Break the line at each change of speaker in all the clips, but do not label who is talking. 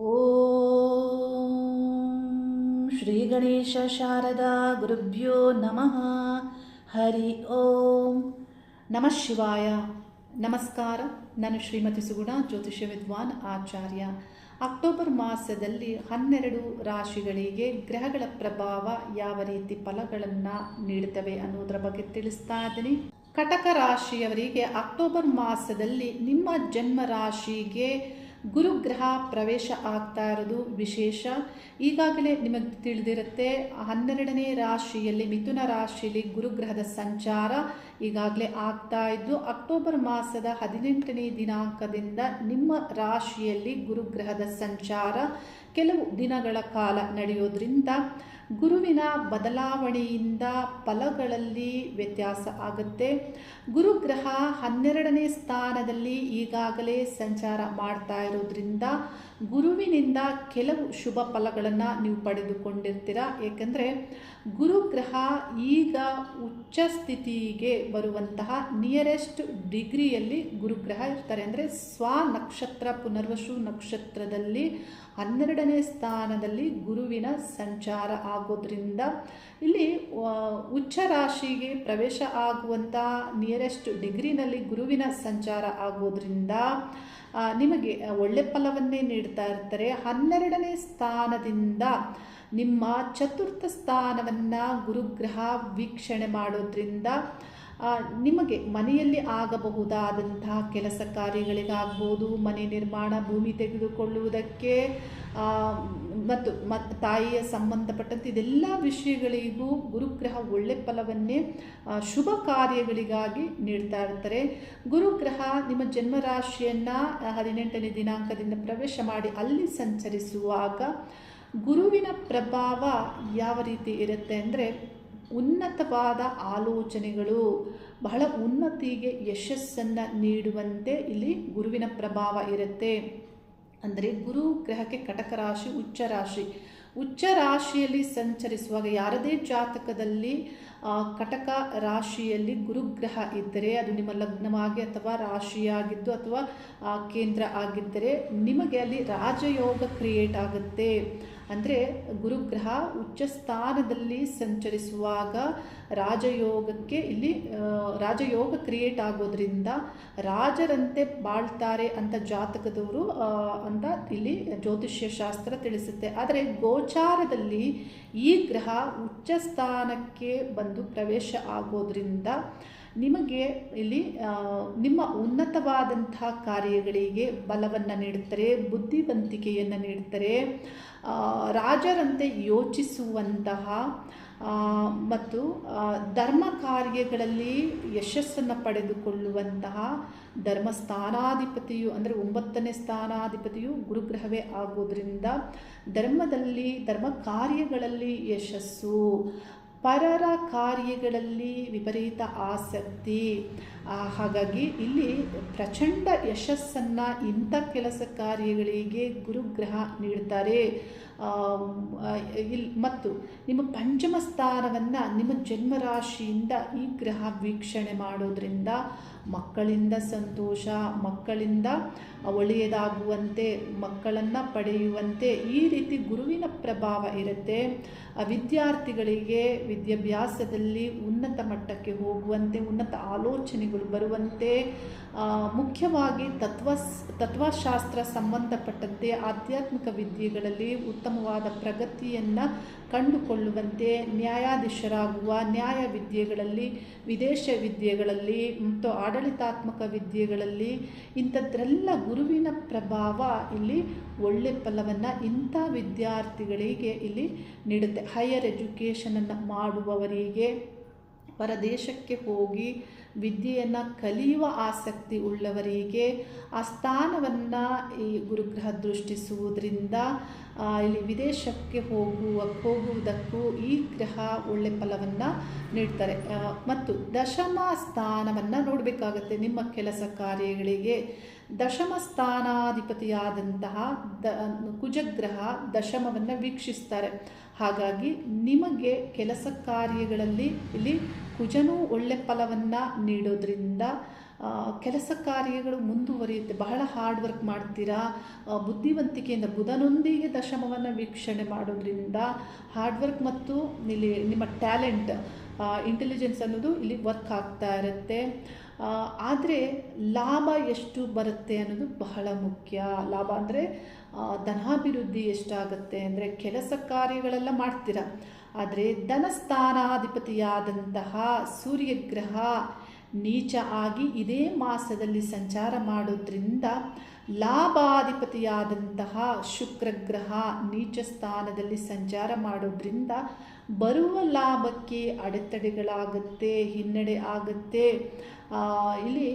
ಓಂ ಶ್ರೀ ಗಣೇಶ ಶಾರದಾ ಗುರುಭ್ಯೋ ನಮಃ. ಹರಿ ಓಂ. ನಮಃ ಶಿವಾಯ. ನಮಸ್ಕಾರ. ನಾನು ಶ್ರೀಮತಿ ಸುಗುಣ, ಜ್ಯೋತಿಷ್ಯ ವಿದ್ವಾನ್ ಆಚಾರ್ಯ. ಅಕ್ಟೋಬರ್ ಮಾಸದಲ್ಲಿ ಹನ್ನೆರಡು ರಾಶಿಗಳಿಗೆ ಗ್ರಹಗಳ ಪ್ರಭಾವ ಯಾವ ರೀತಿ ಫಲಗಳನ್ನು ನೀಡುತ್ತವೆ ಅನ್ನೋದರ ಬಗ್ಗೆ ತಿಳಿಸ್ತಾ ಇದ್ದೀನಿ. ಕಟಕ ರಾಶಿಯವರಿಗೆ ಅಕ್ಟೋಬರ್ ಮಾಸದಲ್ಲಿ ನಿಮ್ಮ ಜನ್ಮ ರಾಶಿಗೆ ಗುರುಗ್ರಹ ಪ್ರವೇಶ ಆಗ್ತಾ ಇರೋದು ವಿಶೇಷ. ಈಗಾಗಲೇ ನಿಮಗೆ ತಿಳಿದಿರುತ್ತೆ, ಹನ್ನೆರಡನೇ ರಾಶಿಯಲ್ಲಿ, ಮಿಥುನ ರಾಶಿಯಲ್ಲಿ ಗುರುಗ್ರಹದ ಸಂಚಾರ ಈಗಾಗಲೇ ಆಗ್ತಾ ಇದ್ದು, ಅಕ್ಟೋಬರ್ ಮಾಸದ ಹದಿನೆಂಟನೇ ದಿನಾಂಕದಿಂದ ನಿಮ್ಮ ರಾಶಿಯಲ್ಲಿ ಗುರುಗ್ರಹದ ಸಂಚಾರ ಕೆಲವು ದಿನಗಳ ಕಾಲ ನಡೆಯೋದ್ರಿಂದ ಗುರುವಿನ ಬದಲಾವಣೆಯಿಂದ ಫಲಗಳಲ್ಲಿ ವ್ಯತ್ಯಾಸ ಆಗುತ್ತೆ. ಗುರುಗ್ರಹ ಹನ್ನೆರಡನೇ ಸ್ಥಾನದಲ್ಲಿ ಈಗಾಗಲೇ ಸಂಚಾರ ಮಾಡ್ತಾ ಇರೋದ್ರಿಂದ ಗುರುವಿನಿಂದ ಕೆಲವು ಶುಭ ಫಲಗಳನ್ನು ನೀವು ಪಡೆದುಕೊಂಡಿರ್ತೀರ? ಏಕೆಂದರೆ ಗುರುಗ್ರಹ ಈಗ ಉಚ್ಚ ಸ್ಥಿತಿಗೆ ಬರುವಂತಹ ನಿಯರೆಸ್ಟ್ ಡಿಗ್ರಿಯಲ್ಲಿ ಗುರುಗ್ರಹ ಇರ್ತಾರೆ. ಅಂದರೆ ಸ್ವ ನಕ್ಷತ್ರ, ಪುನರ್ವಸು ನಕ್ಷತ್ರದಲ್ಲಿ ಹನ್ನೆರಡನೇ ಸ್ಥಾನದಲ್ಲಿ ಗುರುವಿನ ಸಂಚಾರ ಆಗೋದ್ರಿಂದ ಇಲ್ಲಿ ಉಚ್ಚ ರಾಶಿಗೆ ಪ್ರವೇಶ ಆಗುವಂತಹ ನಿಯರೆಸ್ಟ್ ಡಿಗ್ರಿನಲ್ಲಿ ಗುರುವಿನ ಸಂಚಾರ ಆಗೋದ್ರಿಂದ ನಿಮಗೆ ಒಳ್ಳೆ ಫಲವನ್ನೇ ನೀಡ್ತಾ ಇರ್ತಾರೆ ಹನ್ನೆರಡನೇ ಸ್ಥಾನದಿಂದ ನಿಮ್ಮ ಚತುರ್ಥ ಸ್ಥಾನವನ್ನು ಗುರುಗ್ರಹ ವೀಕ್ಷಣೆ ಮಾಡೋದ್ರಿಂದ ನಿಮಗೆ ಮನೆಯಲ್ಲಿ ಆಗಬಹುದಾದಂತಹ ಕೆಲಸ ಕಾರ್ಯಗಳಿಗಾಗ್ಬೋದು, ಮನೆ ನಿರ್ಮಾಣ, ಭೂಮಿ ತೆಗೆದುಕೊಳ್ಳುವುದಕ್ಕೆ ಮತ್ತು ಮ ತಾಯಿಯ ಸಂಬಂಧಪಟ್ಟಂತೆ ಇದೆಲ್ಲ ವಿಷಯಗಳಿಗೂ ಗುರುಗ್ರಹ ಒಳ್ಳೆ ಫಲವನ್ನೇ ಶುಭ ಕಾರ್ಯಗಳಿಗಾಗಿ ನೀಡ್ತಾ ಇರ್ತಾರೆ. ಗುರುಗ್ರಹ ನಿಮ್ಮ ಜನ್ಮರಾಶಿಯನ್ನು ಹದಿನೆಂಟನೇ ದಿನಾಂಕದಿಂದ ಪ್ರವೇಶ ಮಾಡಿ ಅಲ್ಲಿ ಸಂಚರಿಸುವಾಗ ಗುರುವಿನ ಪ್ರಭಾವ ಯಾವ ರೀತಿ ಇರುತ್ತೆ ಅಂದರೆ ಉನ್ನತವಾದ ಆಲೋಚನೆಗಳು ಬಹಳ ಉನ್ನತಿಗೆ ಯಶಸ್ಸನ್ನು ನೀಡುವಂತೆ ಇಲ್ಲಿ ಗುರುವಿನ ಪ್ರಭಾವ ಇರುತ್ತೆ. ಅಂದರೆ ಗುರು ಗ್ರಹಕ್ಕೆ ಕಟಕ ರಾಶಿ, ಉಚ್ಚ ರಾಶಿ. ಉಚ್ಚ ರಾಶಿಯಲ್ಲಿ ಸಂಚರಿಸುವಾಗ ಯಾರದೇ ಜಾತಕದಲ್ಲಿ ಕಟಕ ರಾಶಿಯಲ್ಲಿ ಗುರುಗ್ರಹ ಇದ್ದರೆ, ಅದು ನಿಮ್ಮ ಲಗ್ನವಾಗಿ ಅಥವಾ ರಾಶಿಯಾಗಿದ್ದು ಅಥವಾ ಕೇಂದ್ರ ಆಗಿದ್ದರೆ, ನಿಮಗೆ ಅಲ್ಲಿ ರಾಜಯೋಗ ಕ್ರಿಯೇಟ್ ಆಗುತ್ತೆ. ಅಂದರೆ ಗುರುಗ್ರಹ ಉಚ್ಚ ಸ್ಥಾನದಲ್ಲಿ ಸಂಚರಿಸುವಾಗ ರಾಜಯೋಗಕ್ಕೆ ಇಲ್ಲಿ ರಾಜಯೋಗ ಕ್ರಿಯೇಟ್ ಆಗೋದ್ರಿಂದ ರಾಜರಂತೆ ಬಾಳ್ತಾರೆ ಅಂತ ಜಾತಕದವರು ಅಂತ ಇಲ್ಲಿ ಜ್ಯೋತಿಷ್ಯ ಶಾಸ್ತ್ರ ತಿಳಿಸುತ್ತೆ. ಆದರೆ ಗೋಚಾರದಲ್ಲಿ ಈ ಗ್ರಹ ಉಚ್ಚ ಸ್ಥಾನಕ್ಕೆ ಬಂದು ಪ್ರವೇಶ ಆಗೋದ್ರಿಂದ ನಿಮಗೆ ಇಲ್ಲಿ ನಿಮ್ಮ ಉನ್ನತವಾದಂತಹ ಕಾರ್ಯಗಳಿಗೆ ಬಲವನ್ನು ನೀಡುತ್ತಾರೆ, ಬುದ್ಧಿವಂತಿಕೆಯನ್ನು ನೀಡುತ್ತಾರೆ. ರಾಜರಂತೆ ಯೋಚಿಸುವಂತಹ ಮತ್ತು ಧರ್ಮ ಕಾರ್ಯಗಳಲ್ಲಿ ಯಶಸ್ಸನ್ನು ಪಡೆದುಕೊಳ್ಳುವಂತಹ ಧರ್ಮ ಸ್ಥಾನಾಧಿಪತಿಯು ಅಂದರೆ ಒಂಬತ್ತನೇ ಸ್ಥಾನಾಧಿಪತಿಯು ಗುರುಗ್ರಹವೇ ಆಗೋದ್ರಿಂದ ಧರ್ಮದಲ್ಲಿ, ಧರ್ಮ ಕಾರ್ಯಗಳಲ್ಲಿ ಯಶಸ್ಸು. ಪರರ ಕಾರ್ಯಗಳಲ್ಲಿ ವಿಪರೀತ ಆಸಕ್ತಿ. ಹಾಗಾಗಿ ಇಲ್ಲಿ ಪ್ರಚಂಡ ಯಶಸ್ಸನ್ನು ಇಂಥ ಕೆಲಸ ಕಾರ್ಯಗಳಿಗೆ ಗುರುಗ್ರಹ ನೀಡ್ತಾರೆ. ಇಲ್ಲಿ ಮತ್ತು ನಿಮ್ಮ ಪಂಚಮ ಸ್ಥಾನವನ್ನು ನಿಮ್ಮ ಜನ್ಮರಾಶಿಯಿಂದ ಈ ಗ್ರಹ ವೀಕ್ಷಣೆ ಮಾಡೋದ್ರಿಂದ ಮಕ್ಕಳಿಂದ ಸಂತೋಷ, ಮಕ್ಕಳಿಂದ ಒಳ್ಳೆಯದಾಗುವಂತೆ, ಮಕ್ಕಳನ್ನು ಪಡೆಯುವಂತೆ ಈ ರೀತಿ ಗುರುವಿನ ಪ್ರಭಾವ ಇರುತ್ತೆ. ವಿದ್ಯಾರ್ಥಿಗಳಿಗೆ ವಿದ್ಯಾಭ್ಯಾಸದಲ್ಲಿ ಉನ್ನತ ಮಟ್ಟಕ್ಕೆ ಹೋಗುವಂತೆ, ಉನ್ನತ ಆಲೋಚನೆಗಳು ಬರುವಂತೆ ಮುಖ್ಯವಾಗಿ ತತ್ವ, ತತ್ವಶಾಸ್ತ್ರ ಸಂಬಂಧಪಟ್ಟಂತೆ ಆಧ್ಯಾತ್ಮಿಕ ವಿದ್ಯೆಗಳಲ್ಲಿ ಉತ್ತಮವಾದ ಪ್ರಗತಿಯನ್ನು ಕಂಡುಕೊಳ್ಳುವಂತೆ ನ್ಯಾಯಾಧೀಶರಾಗುವ ನ್ಯಾಯ ವಿದ್ಯೆಗಳಲ್ಲಿ, ವಿದೇಶ ವಿದ್ಯೆಗಳಲ್ಲಿ ಮತ್ತು ಆಡಳಿತಾತ್ಮಕ ವಿದ್ಯೆಗಳಲ್ಲಿ ಇಂಥದ್ರೆಲ್ಲ ಗುರುವಿನ ಪ್ರಭಾವ ಇಲ್ಲಿ ಒಳ್ಳೆ ಫಲವನ್ನು ಇಂಥ ವಿದ್ಯಾರ್ಥಿಗಳಿಗೆ ಇಲ್ಲಿ ನೀಡುತ್ತೆ. ಹೈಯರ್ ಎಜುಕೇಷನನ್ನು ಮಾಡುವವರಿಗೆ ಹೊರದೇಶಕ್ಕೆ ಹೋಗಿ ವಿದ್ಯೆಯನ್ನು ಕಲಿಯುವ ಆಸಕ್ತಿ ಉಳ್ಳವರಿಗೆ ಆ ಸ್ಥಾನವನ್ನು ಈ ಗುರುಗ್ರಹ ದೃಷ್ಟಿಸುವುದರಿಂದ ಇಲ್ಲಿ ವಿದೇಶಕ್ಕೆ ಹೋಗುವ, ಹೋಗುವುದಕ್ಕೂ ಈ ಗ್ರಹ ಒಳ್ಳೆ ಫಲವನ್ನು ನೀಡ್ತಾರೆ. ಮತ್ತು ದಶಮ ಸ್ಥಾನವನ್ನು ನೋಡಬೇಕಾಗತ್ತೆ ನಿಮ್ಮ ಕೆಲಸ ಕಾರ್ಯಗಳಿಗೆ. ದಶಮ ಸ್ಥಾನಾಧಿಪತಿಯಾದಂತಹ ದ, ಕುಜಗ್ರಹ ದಶಮವನ್ನು ವೀಕ್ಷಿಸ್ತಾರೆ. ಹಾಗಾಗಿ ನಿಮಗೆ ಕೆಲಸ ಕಾರ್ಯಗಳಲ್ಲಿ ಇಲ್ಲಿ ಕುಜನೂ ಒಳ್ಳೆ ಫಲವನ್ನು ನೀಡೋದ್ರಿಂದ ಕೆಲಸ ಕಾರ್ಯಗಳು ಮುಂದುವರಿಯುತ್ತೆ. ಬಹಳ ಹಾರ್ಡ್ ವರ್ಕ್ ಮಾಡ್ತೀರಾ? ಬುದ್ಧಿವಂತಿಕೆಯಿಂದ, ಬುಧನೊಂದಿಗೆ ದಶಮವನ್ನು ವೀಕ್ಷಣೆ ಮಾಡೋದ್ರಿಂದ ಹಾರ್ಡ್ ವರ್ಕ್ ಮತ್ತು ಇಲ್ಲಿ ನಿಮ್ಮ ಟ್ಯಾಲೆಂಟ್ ಇಂಟೆಲಿಜೆನ್ಸ್ ಅನ್ನೋದು ಇಲ್ಲಿ ವರ್ಕ್ ಆಗ್ತಾ ಇರುತ್ತೆ. ಆದರೆ ಲಾಭ ಎಷ್ಟು ಬರುತ್ತೆ ಅನ್ನೋದು ಬಹಳ ಮುಖ್ಯ. ಲಾಭ ಅಂದರೆ ಧನಾಭಿವೃದ್ಧಿ ಎಷ್ಟಾಗುತ್ತೆ ಅಂದರೆ ಕೆಲಸ ಕಾರ್ಯಗಳೆಲ್ಲ ಮಾಡ್ತೀರಾ? ಆದರೆ ಧನಸ್ಥಾನಾಧಿಪತಿಯಾದಂತಹ ಸೂರ್ಯಗ್ರಹ ನೀಚ ಆಗಿ ಇದೇ ಮಾಸದಲ್ಲಿ ಸಂಚಾರ ಮಾಡೋದ್ರಿಂದ ಲಾಭಾಧಿಪತಿಯಾದಂತಹ ಶುಕ್ರಗ್ರಹ ನೀಚ ಸ್ಥಾನದಲ್ಲಿ ಸಂಚಾರ ಮಾಡೋದ್ರಿಂದ ಬರುವ ಲಾಭಕ್ಕೆ ಅಡೆತಡೆಗಳಾಗುತ್ತೆ, ಹಿನ್ನಡೆ ಆಗುತ್ತೆ. ಇಲ್ಲಿ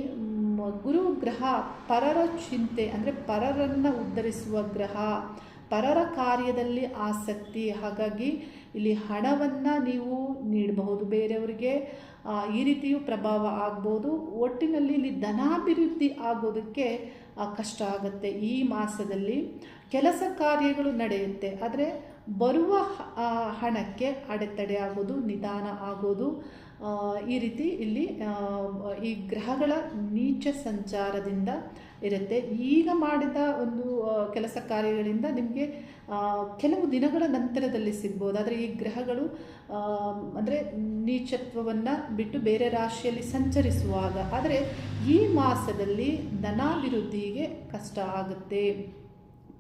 ಗುರು ಗ್ರಹ ಪರರ ಚಿಂತೆ, ಅಂದರೆ ಪರರನ್ನು ಉದ್ಧರಿಸುವ ಗ್ರಹ, ಪರರ ಕಾರ್ಯದಲ್ಲಿ ಆಸಕ್ತಿ, ಹಾಗಾಗಿ ಇಲ್ಲಿ ಹಣವನ್ನು ನೀವು ನೀಡಬಹುದು. ಬೇರೆಯವರಿಗೆ ಈ ರೀತಿಯೂ ಪ್ರಭಾವ ಆಗ್ಬೋದು. ಒಟ್ಟಿನಲ್ಲಿ ಇಲ್ಲಿ ಧನಾಭಿವೃದ್ಧಿ ಆಗೋದಕ್ಕೆ ಕಷ್ಟ ಆಗುತ್ತೆ ಈ ಮಾಸದಲ್ಲಿ. ಕೆಲಸ ಕಾರ್ಯಗಳು ನಡೆಯುತ್ತೆ. ಆದರೆ ಬರುವ ಹಣಕ್ಕೆ ಅಡೆತಡೆ ಆಗೋದು, ನಿಧಾನ ಆಗೋದು ಈ ರೀತಿ ಇಲ್ಲಿ ಈ ಗ್ರಹಗಳ ನೀಚ ಸಂಚಾರದಿಂದ ಇರುತ್ತೆ. ಈಗ ಮಾಡಿದ ಒಂದು ಕೆಲಸ ಕಾರ್ಯಗಳಿಂದ ನಿಮಗೆ ಕೆಲವು ದಿನಗಳ ನಂತರದಲ್ಲಿ ಸಿಗ್ಬೋದು. ಆದರೆ ಈ ಗ್ರಹಗಳು ಅಂದರೆ ನೀಚತ್ವವನ್ನು ಬಿಟ್ಟು ಬೇರೆ ರಾಶಿಯಲ್ಲಿ ಸಂಚರಿಸುವಾಗ, ಆದರೆ ಈ ಮಾಸದಲ್ಲಿ ಧನಾಭಿವೃದ್ಧಿಗೆ ಕಷ್ಟ ಆಗುತ್ತೆ.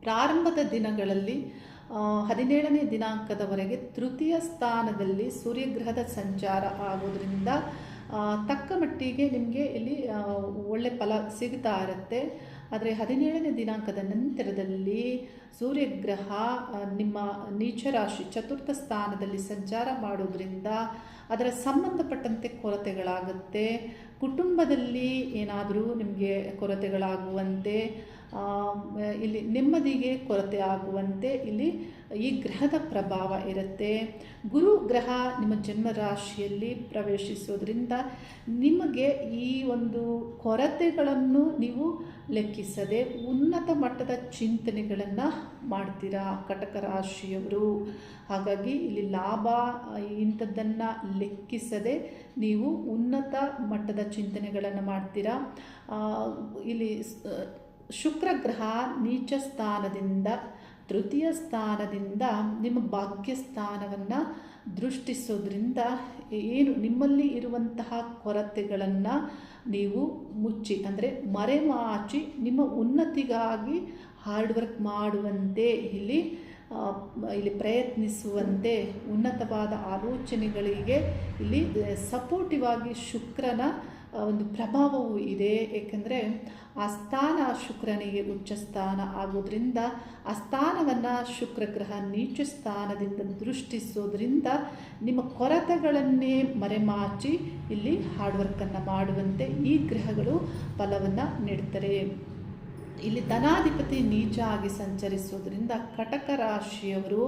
ಪ್ರಾರಂಭದ ದಿನಗಳಲ್ಲಿ ಹದಿನೇಳನೇ ದಿನಾಂಕದವರೆಗೆ ತೃತೀಯ ಸ್ಥಾನದಲ್ಲಿ ಸೂರ್ಯಗ್ರಹದ ಸಂಚಾರ ಆಗೋದ್ರಿಂದ ತಕ್ಕ ಮಟ್ಟಿಗೆ ನಿಮಗೆ ಇಲ್ಲಿ ಒಳ್ಳೆ ಫಲ ಸಿಗ್ತಾ ಇರುತ್ತೆ. ಆದರೆ ಹದಿನೇಳನೇ ದಿನಾಂಕದ ನಂತರದಲ್ಲಿ ಸೂರ್ಯಗ್ರಹ ನಿಮ್ಮ ನೀಚ ರಾಶಿ ಚತುರ್ಥ ಸ್ಥಾನದಲ್ಲಿ ಸಂಚಾರ ಮಾಡೋದ್ರಿಂದ ಅದರ ಸಂಬಂಧಪಟ್ಟಂತೆ ಕೊರತೆಗಳಾಗುತ್ತೆ. ಕುಟುಂಬದಲ್ಲಿ ಏನಾದರೂ ನಿಮಗೆ ಕೊರತೆಗಳಾಗುವಂತೆ ಇಲ್ಲಿ ನೆಮ್ಮದಿಗೆ ಕೊರತೆ ಆಗುವಂತೆ ಇಲ್ಲಿ ಈ ಗ್ರಹದ ಪ್ರಭಾವ ಇರುತ್ತೆ. ಗುರು ಗ್ರಹ ನಿಮ್ಮ ಜನ್ಮ ರಾಶಿಯಲ್ಲಿ ಪ್ರವೇಶಿಸೋದ್ರಿಂದ ನಿಮಗೆ ಈ ಒಂದು ಕೊರತೆಗಳನ್ನು ನೀವು ಲೆಕ್ಕಿಸದೆ ಉನ್ನತ ಮಟ್ಟದ ಚಿಂತನೆಗಳನ್ನು ಮಾಡ್ತೀರಾ ಕಟಕ ರಾಶಿಯವರು. ಹಾಗಾಗಿ ಇಲ್ಲಿ ಲಾಭ, ಇಂಥದ್ದನ್ನು ಲೆಕ್ಕಿಸದೆ ನೀವು ಉನ್ನತ ಮಟ್ಟದ ಚಿಂತನೆಗಳನ್ನು ಮಾಡ್ತೀರಾ. ಇಲ್ಲಿ ಸ್- ಶುಕ್ರ ಗ್ರಹ ನೀಚ ಸ್ಥಾನದಿಂದ ತೃತೀಯ ಸ್ಥಾನದಿಂದ ನಿಮ್ಮ ಭಾಗ್ಯ ಸ್ಥಾನವನ್ನು ದೃಷ್ಟಿಸೋದ್ರಿಂದ ಏನು ನಿಮ್ಮಲ್ಲಿ ಇರುವಂತಹ ಕೊರತೆಗಳನ್ನು ನೀವು ಮುಚ್ಚಿ, ಅಂದರೆ ಮರೆಮಾಚಿ ನಿಮ್ಮ ಉನ್ನತಿಗಾಗಿ ಹಾರ್ಡ್ ವರ್ಕ್ ಮಾಡುವಂತೆ ಇಲ್ಲಿ ಇಲ್ಲಿ ಪ್ರಯತ್ನಿಸುವಂತೆ ಉನ್ನತವಾದ ಆಲೋಚನೆಗಳಿಗೆ ಇಲ್ಲಿ ಸಪೋರ್ಟಿವ್ ಆಗಿ ಶುಕ್ರನ ಒಂದು ಪ್ರಭಾವವೂ ಇದೆ. ಏಕೆಂದರೆ ಆ ಸ್ಥಾನ ಶುಕ್ರನಿಗೆ ಉಚ್ಚ ಸ್ಥಾನ ಆಗೋದ್ರಿಂದ ಆ ಶುಕ್ರ ಶುಕ್ರಗ್ರಹ ನೀಚ ಸ್ಥಾನದಿಂದ ದೃಷ್ಟಿಸೋದ್ರಿಂದ ನಿಮ್ಮ ಕೊರತೆಗಳನ್ನೇ ಮರೆಮಾಚಿ ಇಲ್ಲಿ ಹಾರ್ಡ್ ವರ್ಕನ್ನು ಮಾಡುವಂತೆ ಈ ಗ್ರಹಗಳು ಫಲವನ್ನು ನೀಡ್ತಾರೆ. ಇಲ್ಲಿ ಧನಾಧಿಪತಿ ನೀಚ ಆಗಿ ಸಂಚರಿಸೋದ್ರಿಂದ ಕಟಕ ರಾಶಿಯವರು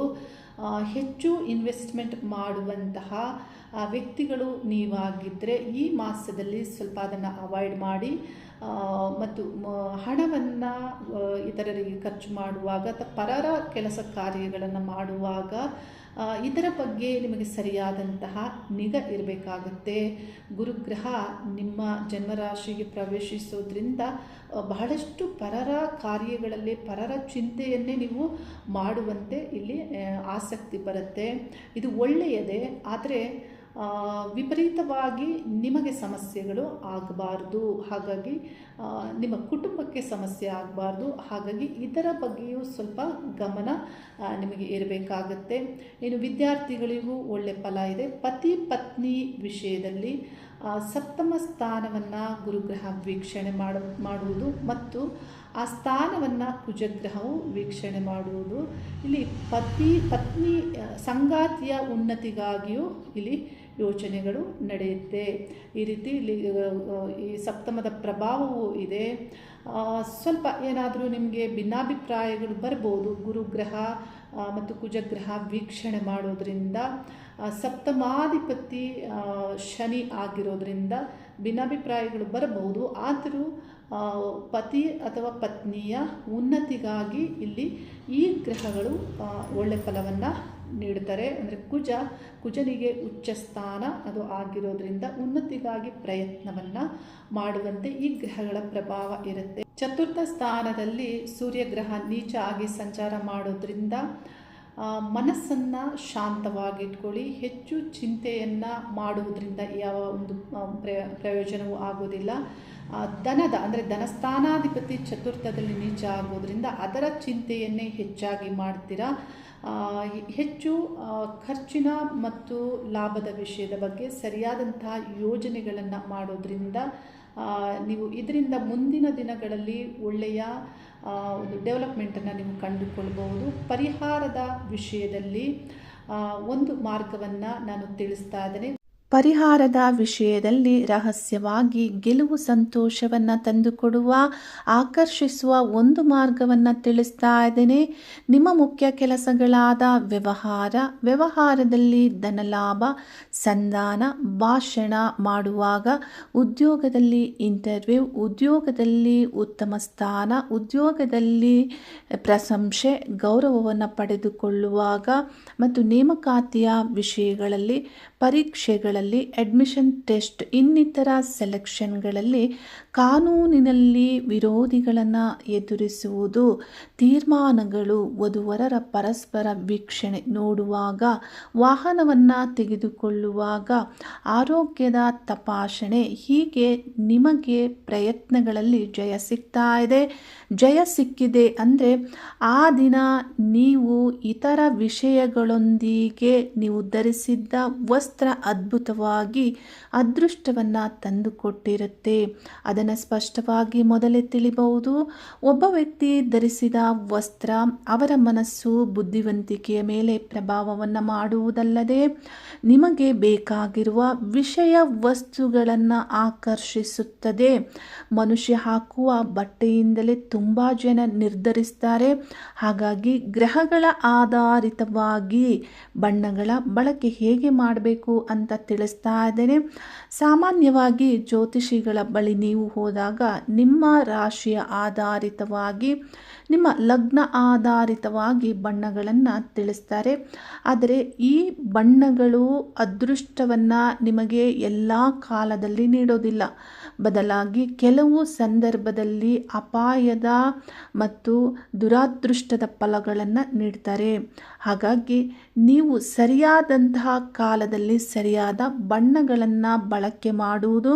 ಹೆಚ್ಚು ಇನ್ವೆಸ್ಟ್ಮೆಂಟ್ ಮಾಡುವಂತಹ ವ್ಯಕ್ತಿಗಳು ನೀವಾಗಿದ್ದರೆ ಈ ಮಾಸದಲ್ಲಿ ಸ್ವಲ್ಪ ಅದನ್ನು ಅವಾಯ್ಡ್ ಮಾಡಿ ಮತ್ತು ಹಣವನ್ನು ಇತರರಿಗೆ ಖರ್ಚು ಮಾಡುವಾಗ ಅಥವಾ ಪರರ ಕೆಲಸ ಕಾರ್ಯಗಳನ್ನು ಮಾಡುವಾಗ ಇದರ ಬಗ್ಗೆ ನಿಮಗೆ ಸರಿಯಾದಂತಹ ನಿಗ ಇರಬೇಕಾಗುತ್ತೆ. ಗುರುಗ್ರಹ ನಿಮ್ಮ ಜನ್ಮರಾಶಿಗೆ ಪ್ರವೇಶಿಸೋದ್ರಿಂದ ಬಹಳಷ್ಟು ಪರರ ಕಾರ್ಯಗಳಲ್ಲಿ, ಪರರ ಚಿಂತೆಯನ್ನೇ ನೀವು ಮಾಡುವಂತೆ ಇಲ್ಲಿ ಆಸಕ್ತಿ ಬರುತ್ತೆ. ಇದು ಒಳ್ಳೆಯದೇ, ಆದರೆ ವಿಪರೀತವಾಗಿ ನಿಮಗೆ ಸಮಸ್ಯೆಗಳು ಆಗಬಾರ್ದು. ಹಾಗಾಗಿ ನಿಮ್ಮ ಕುಟುಂಬಕ್ಕೆ ಸಮಸ್ಯೆ ಆಗಬಾರ್ದು. ಹಾಗಾಗಿ ಇದರ ಬಗ್ಗೆಯೂ ಸ್ವಲ್ಪ ಗಮನ ನಿಮಗೆ ಇರಬೇಕಾಗತ್ತೆ. ಇನ್ನು ವಿದ್ಯಾರ್ಥಿಗಳಿಗೂ ಒಳ್ಳೆ ಫಲ ಇದೆ. ಪತಿ ಪತ್ನಿ ವಿಷಯದಲ್ಲಿ ಸಪ್ತಮ ಸ್ಥಾನವನ್ನು ಗುರುಗ್ರಹ ವೀಕ್ಷಣೆ ಮಾಡ, ಮಾಡುವುದು ಮತ್ತು ಆ ಸ್ಥಾನವನ್ನು ಕುಜಗ್ರಹವು ವೀಕ್ಷಣೆ ಮಾಡುವುದು. ಇಲ್ಲಿ ಪತಿ ಪತ್ನಿ ಸಂಗಾತಿಯ ಉನ್ನತಿಗಾಗಿಯೂ ಇಲ್ಲಿ ಯೋಚನೆಗಳು ನಡೆಯುತ್ತೆ. ಈ ರೀತಿ ಇಲ್ಲಿ ಈ ಸಪ್ತಮದ ಪ್ರಭಾವವೂ ಇದೆ. ಸ್ವಲ್ಪ ಏನಾದರೂ ನಿಮಗೆ ಭಿನ್ನಾಭಿಪ್ರಾಯಗಳು ಬರ್ಬೋದು. ಗುರುಗ್ರಹ ಮತ್ತು ಕುಜಗ್ರಹ ವೀಕ್ಷಣೆ ಮಾಡೋದರಿಂದ ಸಪ್ತಮಾಧಿಪತಿ ಶನಿ ಆಗಿರೋದ್ರಿಂದ ಭಿನ್ನಾಭಿಪ್ರಾಯಗಳು ಬರಬಹುದು. ಆದರೂ ಪತಿ ಅಥವಾ ಪತ್ನಿಯ ಉನ್ನತಿಗಾಗಿ ಇಲ್ಲಿ ಈ ಗ್ರಹಗಳು ಒಳ್ಳೆ ಫಲವನ್ನು ನೀಡುತ್ತಾರೆ. ಅಂದರೆ ಕುಜ, ಕುಜನಿಗೆ ಉಚ್ಚ ಸ್ಥಾನ ಅದು ಆಗಿರೋದ್ರಿಂದ ಉನ್ನತಿಗಾಗಿ ಪ್ರಯತ್ನವನ್ನು ಮಾಡುವಂತೆ ಈ ಗ್ರಹಗಳ ಪ್ರಭಾವ ಇರುತ್ತೆ. ಚತುರ್ಥ ಸ್ಥಾನದಲ್ಲಿ ಸೂರ್ಯಗ್ರಹ ನೀಚ ಆಗಿ ಸಂಚಾರ ಮಾಡೋದ್ರಿಂದ ಮನಸ್ಸನ್ನು ಶಾಂತವಾಗಿಟ್ಕೊಳ್ಳಿ, ಹೆಚ್ಚು ಚಿಂತೆಯನ್ನು ಮಾಡುವುದರಿಂದ ಯಾವ ಒಂದು ಪ್ರಯೋಜನವೂ ಆಗೋದಿಲ್ಲ ದನದ ಅಂದರೆ ಧನಸ್ಥಾನಾಧಿಪತಿ ಚತುರ್ಥದಲ್ಲಿ ನೀಚ ಆಗೋದ್ರಿಂದ ಅದರ ಚಿಂತೆಯನ್ನೇ ಹೆಚ್ಚಾಗಿ ಮಾಡ್ತೀರಾ. ಹೆಚ್ಚು ಖರ್ಚಿನ ಮತ್ತು ಲಾಭದ ವಿಷಯದ ಬಗ್ಗೆ ಸರಿಯಾದಂತಹ ಯೋಜನೆಗಳನ್ನು ಮಾಡೋದ್ರಿಂದ ನೀವು ಇದರಿಂದ ಮುಂದಿನ ದಿನಗಳಲ್ಲಿ ಒಳ್ಳೆಯ ಒಂದು ಡೆವಲಪ್ಮೆಂಟನ್ನು ನೀವು ಕಂಡುಕೊಳ್ಬಹುದು. ಪರಿಹಾರದ ವಿಷಯದಲ್ಲಿ ಒಂದು ಮಾರ್ಗವನ್ನು ನಾನು ತಿಳಿಸ್ತಾ ಇದ್ದೇನೆ.
ಪರಿಹಾರದ ವಿಷಯದಲ್ಲಿ ರಹಸ್ಯವಾಗಿ ಗೆಲುವು ಸಂತೋಷವನ್ನು ತಂದುಕೊಡುವ, ಆಕರ್ಷಿಸುವ ಒಂದು ಮಾರ್ಗವನ್ನು ತಿಳಿಸ್ತಾ ಇದ್ದೇನೆ. ನಿಮ್ಮ ಮುಖ್ಯ ಕೆಲಸಗಳಾದ ವ್ಯವಹಾರ, ವ್ಯವಹಾರದಲ್ಲಿ ಧನಲಾಭ, ಸಂಧಾನ, ಭಾಷಣ ಮಾಡುವಾಗ ಉದ್ಯೋಗದಲ್ಲಿ ಇಂಟರ್ವ್ಯೂ ಉದ್ಯೋಗದಲ್ಲಿ ಉತ್ತಮ ಸ್ಥಾನ, ಉದ್ಯೋಗದಲ್ಲಿ ಪ್ರಶಂಸೆ, ಗೌರವವನ್ನು ಪಡೆದುಕೊಳ್ಳುವಾಗ ಮತ್ತು ನೇಮಕಾತಿಯ ವಿಷಯಗಳಲ್ಲಿ, ಪರೀಕ್ಷೆಗಳಲ್ಲಿ ಅಡ್ಮಿಷನ್ ಟೆಸ್ಟ್ ಇನ್ನಿತರ ಸೆಲೆಕ್ಷನ್ಗಳಲ್ಲಿ ಕಾನೂನಿನಲ್ಲಿ ವಿರೋಧಿಗಳನ್ನು ಎದುರಿಸುವುದು ತೀರ್ಮಾನಗಳು ವಧುವರರ ಪರಸ್ಪರ ವೀಕ್ಷಣೆ ನೋಡುವಾಗ, ವಾಹನವನ್ನು ತೆಗೆದುಕೊಳ್ಳುವಾಗ ಆರೋಗ್ಯದ ತಪಾಸಣೆ ಹೀಗೆ ನಿಮಗೆ ಪ್ರಯತ್ನಗಳಲ್ಲಿ ಜಯ ಸಿಗ್ತಾ ಇದೆ. ಜಯ ಸಿಕ್ಕಿದೆ ಅಂದರೆ ಆ ದಿನ ನೀವು ಇತರ ವಿಷಯಗಳೊಂದಿಗೆ ನೀವು ಧರಿಸಿದ್ದ ವಸ್ತ್ರ ಅದ್ಭುತವಾಗಿ ಅದೃಷ್ಟವನ್ನು ತಂದುಕೊಟ್ಟಿರುತ್ತೆ. ಅದನ್ನು ಸ್ಪಷ್ಟವಾಗಿ ಮೊದಲೇ ತಿಳಿಬಹುದು. ಒಬ್ಬ ವ್ಯಕ್ತಿ ಧರಿಸಿದ ವಸ್ತ್ರ ಅವರ ಮನಸ್ಸು ಬುದ್ಧಿವಂತಿಕೆಯ ಮೇಲೆ ಪ್ರಭಾವವನ್ನು ಮಾಡುವುದಲ್ಲದೆ ನಿಮಗೆ ಬೇಕಾಗಿರುವ ವಿಷಯ ವಸ್ತುಗಳನ್ನು ಆಕರ್ಷಿಸುತ್ತದೆ. ಮನುಷ್ಯ ಹಾಕುವ ಬಟ್ಟೆಯಿಂದಲೇ ತುಂಬ ಜನ ನಿರ್ಧರಿಸ್ತಾರೆ. ಹಾಗಾಗಿ ಗ್ರಹಗಳ ಆಧಾರಿತವಾಗಿ ಬಣ್ಣಗಳ ಬಳಕೆ ಹೇಗೆ ಮಾಡಬೇಕು ಅಂತ ತಿಳಿಸ್ತಾ ಇದ್ದೇನೆ. ಸಾಮಾನ್ಯವಾಗಿ ಜ್ಯೋತಿಷಿಗಳ ಬಳಿ ನೀವು ಹೋದಾಗ ನಿಮ್ಮ ರಾಶಿಯ ಆಧಾರಿತವಾಗಿ, ನಿಮ್ಮ ಲಗ್ನ ಆಧಾರಿತವಾಗಿ ಬಣ್ಣಗಳನ್ನು ತಿಳಿಸ್ತಾರೆ. ಆದರೆ ಈ ಬಣ್ಣಗಳು ಅದೃಷ್ಟವನ್ನು ನಿಮಗೆ ಎಲ್ಲ ಕಾಲದಲ್ಲಿ ನೀಡೋದಿಲ್ಲ. ಬದಲಾಗಿ ಕೆಲವು ಸಂದರ್ಭದಲ್ಲಿ ಅಪಾಯದ ಮತ್ತು ದುರಾದೃಷ್ಟದ ಫಲಗಳನ್ನು ನೀಡ್ತಾರೆ. ಹಾಗಾಗಿ ನೀವು ಸರಿಯಾದಂತಹ ಕಾಲದಲ್ಲಿ ಸರಿಯಾದ ಬಣ್ಣಗಳನ್ನು ಬಳಕೆ ಮಾಡುವುದು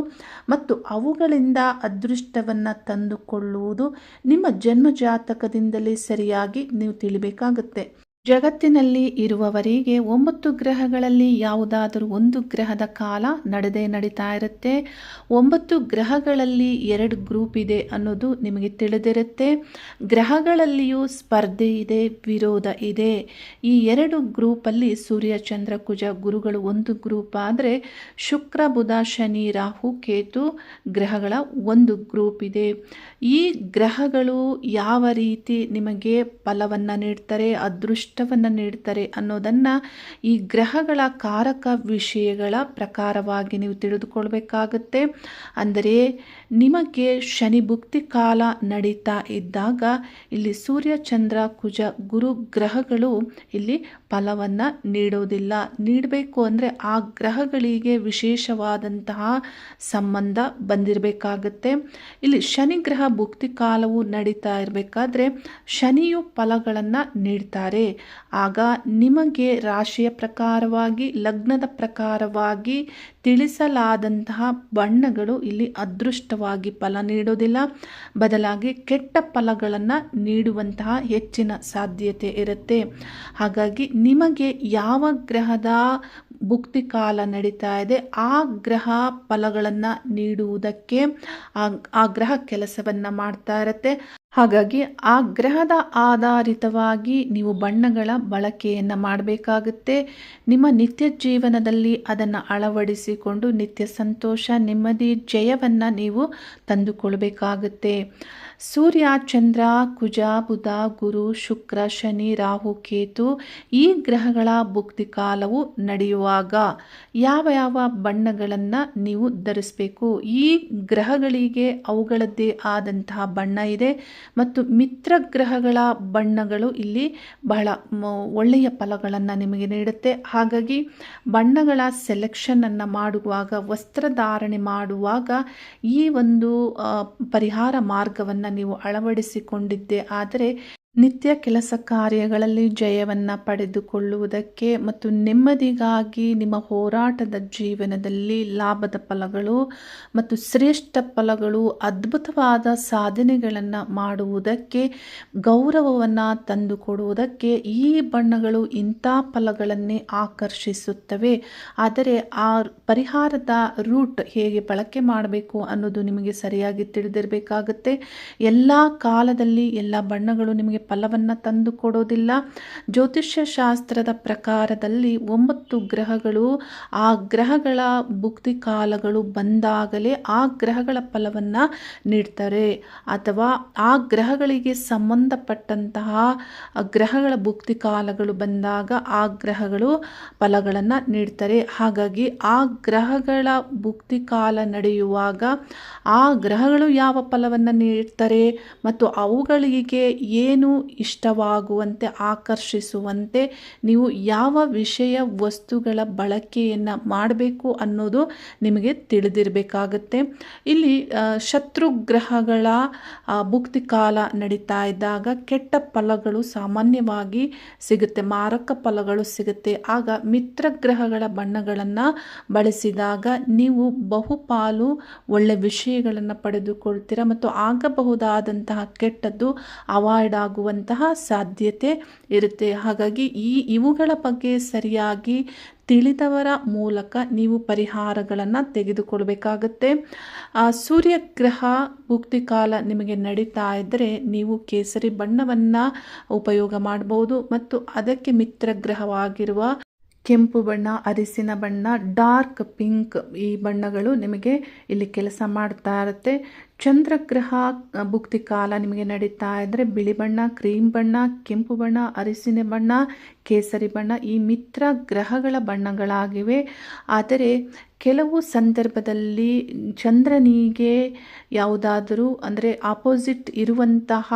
ಮತ್ತು ಅವುಗಳಿಂದ ಅದೃಷ್ಟವನ್ನು ತಂದುಕೊಳ್ಳುವುದು ನಿಮ್ಮ ಜನ್ಮಜಾತಕದಿಂದಲೇ ಸರಿಯಾಗಿ ನೀವು ತಿಳಿಬೇಕಾಗುತ್ತೆ. ಜಗತ್ತಿನಲ್ಲಿ ಇರುವವರಿಗೆ ಒಂಬತ್ತು ಗ್ರಹಗಳಲ್ಲಿ ಯಾವುದಾದರೂ ಒಂದು ಗ್ರಹದ ಕಾಲ ನಡೆದೇ ನಡೀತಾ ಇರುತ್ತೆ. ಒಂಬತ್ತು ಗ್ರಹಗಳಲ್ಲಿ ಎರಡು ಗ್ರೂಪ್ ಇದೆ ಅನ್ನೋದು ನಿಮಗೆ ತಿಳಿದಿರುತ್ತೆ. ಗ್ರಹಗಳಲ್ಲಿಯೂ ಸ್ಪರ್ಧೆ ಇದೆ, ವಿರೋಧ ಇದೆ. ಈ ಎರಡು ಗ್ರೂಪಲ್ಲಿ ಸೂರ್ಯ, ಚಂದ್ರ, ಕುಜ ಗುರುಗಳು ಒಂದು ಗ್ರೂಪ್ ಆದರೆ ಶುಕ್ರ, ಬುಧ, ಶನಿ, ರಾಹು, ಕೇತು ಗ್ರಹಗಳ ಒಂದು ಗ್ರೂಪ್ ಇದೆ. ಈ ಗ್ರಹಗಳು ಯಾವ ರೀತಿ ನಿಮಗೆ ಫಲವನ್ನು ನೀಡ್ತಾರೆ, ಅದೃಷ್ಟ ಇಷ್ಟವನ್ನು ನೀಡ್ತಾರೆ ಅನ್ನೋದನ್ನು ಈ ಗ್ರಹಗಳ ಕಾರಕ ವಿಷಯಗಳ ಪ್ರಕಾರವಾಗಿ ನೀವು ತಿಳಿದುಕೊಳ್ಬೇಕಾಗತ್ತೆ. ಅಂದರೆ ನಿಮಗೆ ಶನಿ ಭುಕ್ತಿ ಕಾಲ ನಡೀತಾ ಇದ್ದಾಗ ಇಲ್ಲಿ ಸೂರ್ಯ, ಚಂದ್ರ, ಕುಜ, ಗುರು ಗ್ರಹಗಳು ಇಲ್ಲಿ ಫಲವನ್ನು ನೀಡೋದಿಲ್ಲ. ನೀಡಬೇಕು ಅಂದರೆ ಆ ಗ್ರಹಗಳಿಗೆ ವಿಶೇಷವಾದಂತಹ ಸಂಬಂಧ ಬಂದಿರಬೇಕಾಗತ್ತೆ. ಇಲ್ಲಿ ಶನಿ ಗ್ರಹ ಭುಕ್ತಿ ಕಾಲವು ನಡೀತಾ ಇರಬೇಕಾದ್ರೆ ಶನಿಯು ಫಲಗಳನ್ನು ನೀಡ್ತಾರೆ. ಆಗ ನಿಮಗೆ ರಾಶಿಯ ಪ್ರಕಾರವಾಗಿ, ಲಗ್ನದ ಪ್ರಕಾರವಾಗಿ ತಿಳಿಸಲಾದಂತಹ ಬಣ್ಣಗಳು ಇಲ್ಲಿ ಅದೃಷ್ಟವಾಗಿ ಫಲ ನೀಡೋದಿಲ್ಲ ಬದಲಾಗಿ ಕೆಟ್ಟ ಫಲಗಳನ್ನು ನೀಡುವಂತಹ ಹೆಚ್ಚಿನ ಸಾಧ್ಯತೆ ಇರುತ್ತೆ. ಹಾಗಾಗಿ ನಿಮಗೆ ಯಾವ ಗ್ರಹದ ಭುಕ್ತಿ ಕಾಲ ನಡೀತಾ ಇದೆ, ಆ ಗ್ರಹ ಫಲಗಳನ್ನು ನೀಡುವುದಕ್ಕೆ ಆ ಗ್ರಹ ಕೆಲಸವನ್ನು ಮಾಡ್ತಾ ಇರುತ್ತೆ. ಹಾಗಾಗಿ ಆ ಗ್ರಹದ ಆಧಾರಿತವಾಗಿ ನೀವು ಬಣ್ಣಗಳ ಬಳಕೆಯನ್ನು ಮಾಡಬೇಕಾಗುತ್ತೆ. ನಿಮ್ಮ ನಿತ್ಯ ಜೀವನದಲ್ಲಿ ಅದನ್ನು ಅಳವಡಿಸಿಕೊಂಡು ನಿತ್ಯ ಸಂತೋಷ, ನೆಮ್ಮದಿ, ಜಯವನ್ನು ನೀವು ತಂದುಕೊಳ್ಬೇಕಾಗುತ್ತೆ. ಸೂರ್ಯ, ಚಂದ್ರ, ಕುಜ, ಬುಧ, ಗುರು, ಶುಕ್ರ, ಶನಿ, ರಾಹು, ಕೇತು ಈ ಗ್ರಹಗಳ ಭುಕ್ತಿ ಕಾಲವು ನಡೆಯುವಾಗ ಯಾವ ಯಾವ ಬಣ್ಣಗಳನ್ನು ನೀವು ಧರಿಸಬೇಕು? ಈ ಗ್ರಹಗಳಿಗೆ ಅವುಗಳದ್ದೇ ಆದಂತಹ ಬಣ್ಣ ಇದೆ ಮತ್ತು ಮಿತ್ರ ಗ್ರಹಗಳ ಬಣ್ಣಗಳು ಇಲ್ಲಿ ಬಹಳ ಒಳ್ಳೆಯ ಫಲಗಳನ್ನು ನಿಮಗೆ ನೀಡುತ್ತೆ. ಹಾಗಾಗಿ ಬಣ್ಣಗಳ ಸೆಲೆಕ್ಷನನ್ನು ಮಾಡುವಾಗ ವಸ್ತ್ರಧಾರಣೆ ಮಾಡುವಾಗ ಈ ಒಂದು ಪರಿಹಾರ ಮಾರ್ಗವನ್ನು ನೀವು ಅಳವಡಿಸಿಕೊಂಡಿದ್ದೆ. ಆದರೆ ನಿತ್ಯ ಕೆಲಸ ಕಾರ್ಯಗಳಲ್ಲಿ ಜಯವನ್ನು ಪಡೆದುಕೊಳ್ಳುವುದಕ್ಕೆ ಮತ್ತು ನೆಮ್ಮದಿಗಾಗಿ ನಿಮ್ಮ ಹೋರಾಟದ ಜೀವನದಲ್ಲಿ ಲಾಭದ ಫಲಗಳು ಮತ್ತು ಶ್ರೇಷ್ಠ ಫಲಗಳು, ಅದ್ಭುತವಾದ ಸಾಧನೆಗಳನ್ನು ಮಾಡುವುದಕ್ಕೆ, ಗೌರವವನ್ನು ತಂದುಕೊಡುವುದಕ್ಕೆ ಈ ಬಣ್ಣಗಳು ಇಂಥ ಫಲಗಳನ್ನೇ ಆಕರ್ಷಿಸುತ್ತವೆ. ಆದರೆ ಆ ಪರಿಹಾರದ ರೂಟ್ ಹೇಗೆ ಬಳಕೆ ಮಾಡಬೇಕು ಅನ್ನೋದು ನಿಮಗೆ ಸರಿಯಾಗಿ ತಿಳಿದಿರಬೇಕಾಗುತ್ತೆ. ಎಲ್ಲ ಕಾಲದಲ್ಲಿ ಎಲ್ಲ ಬಣ್ಣಗಳು ನಿಮಗೆ ಫಲವನ್ನು ತಂದು ಕೊಡೋದಿಲ್ಲ. ಜ್ಯೋತಿಷ್ಯ ಶಾಸ್ತ್ರದ ಪ್ರಕಾರದಲ್ಲಿ ಒಂಬತ್ತು ಗ್ರಹಗಳು, ಆ ಗ್ರಹಗಳ ಭುಕ್ತಿ ಕಾಲಗಳು ಬಂದಾಗಲೇ ಆ ಗ್ರಹಗಳ ಫಲವನ್ನು ನೀಡ್ತಾರೆ. ಅಥವಾ ಆ ಗ್ರಹಗಳಿಗೆ ಸಂಬಂಧಪಟ್ಟಂತಹ ಗ್ರಹಗಳ ಭುಕ್ತಿ ಕಾಲಗಳು ಬಂದಾಗ ಆ ಗ್ರಹಗಳು ಫಲಗಳನ್ನು ನೀಡ್ತಾರೆ. ಹಾಗಾಗಿ ಆ ಗ್ರಹಗಳ ಭುಕ್ತಿ ಕಾಲ ನಡೆಯುವಾಗ ಆ ಗ್ರಹಗಳು ಯಾವ ಫಲವನ್ನು ನೀಡ್ತಾರೆ ಮತ್ತು ಅವುಗಳಿಗೆ ಏನು ಇಷ್ಟವಾಗುವಂತೆ ಆಕರ್ಷಿಸುವಂತೆ ನೀವು ಯಾವ ವಿಷಯ ವಸ್ತುಗಳ ಬಳಕೆಯನ್ನು ಮಾಡಬೇಕು ಅನ್ನೋದು ನಿಮಗೆ ತಿಳಿದಿರಬೇಕಾಗತ್ತೆ. ಇಲ್ಲಿ ಆ, ಶತ್ರು ಗ್ರಹಗಳ ಆ, ಭುಕ್ತಿ ಕಾಲ ನಡೀತಾ ಇದ್ದಾಗ ಕೆಟ್ಟ ಫಲಗಳು ಸಾಮಾನ್ಯವಾಗಿ ಸಿಗುತ್ತೆ ಮಾರಕ ಫಲಗಳು ಸಿಗುತ್ತೆ. ಆಗ ಮಿತ್ರ ಗ್ರಹಗಳ ಬಣ್ಣಗಳನ್ನು ಬಳಸಿದಾಗ ನೀವು ಬಹುಪಾಲು ಒಳ್ಳೆ ವಿಷಯಗಳನ್ನು ಪಡೆದುಕೊಳ್ತೀರಾ ಮತ್ತು ಆಗಬಹುದಾದಂತಹ ಕೆಟ್ಟದ್ದು ಅವಾಯ್ಡ್ ಆಗುವಂತಹ ಸಾಧ್ಯತೆ ಇರುತ್ತೆ. ಹಾಗಾಗಿ ಈ ಇವುಗಳ ಬಗ್ಗೆ ಸರಿಯಾಗಿ ತಿಳಿದವರ ಮೂಲಕ ನೀವು ಪರಿಹಾರಗಳನ್ನು ತೆಗೆದುಕೊಳ್ಬೇಕಾಗತ್ತೆ. ಆ, ಸೂರ್ಯಗ್ರಹ ಕಾಲ ನಿಮಗೆ ನಡೀತಾ ಇದ್ದರೆ ನೀವು ಕೇಸರಿ ಬಣ್ಣವನ್ನು ಉಪಯೋಗ ಮಾಡಬಹುದು ಮತ್ತು ಅದಕ್ಕೆ ಮಿತ್ರ ಗ್ರಹವಾಗಿರುವ ಕೆಂಪು ಬಣ್ಣ, ಅರಿಸಿನ ಬಣ್ಣ, ಡಾರ್ಕ್ ಪಿಂಕ್ ಈ ಬಣ್ಣಗಳು ನಿಮಗೆ ಇಲ್ಲಿ ಕೆಲಸ ಮಾಡ್ತಾ ಇರುತ್ತೆ. ಚಂದ್ರಗ್ರಹ ಭುಕ್ತಿ ಕಾಲ ನಿಮಗೆ ನಡೀತಾ ಇದ್ದರೆ ಬಿಳಿ ಬಣ್ಣ, ಕ್ರೀಮ್ ಬಣ್ಣ, ಕೆಂಪು ಬಣ್ಣ, ಅರಿಸಿನ ಬಣ್ಣ, ಕೇಸರಿ ಬಣ್ಣ ಈ ಮಿತ್ರ ಗ್ರಹಗಳ ಬಣ್ಣಗಳಾಗಿವೆ. ಆದರೆ ಕೆಲವು ಸಂದರ್ಭದಲ್ಲಿ ಚಂದ್ರನಿಗೆ ಯಾವುದಾದರೂ, ಅಂದರೆ ಆಪೋಸಿಟ್ ಇರುವಂತಹ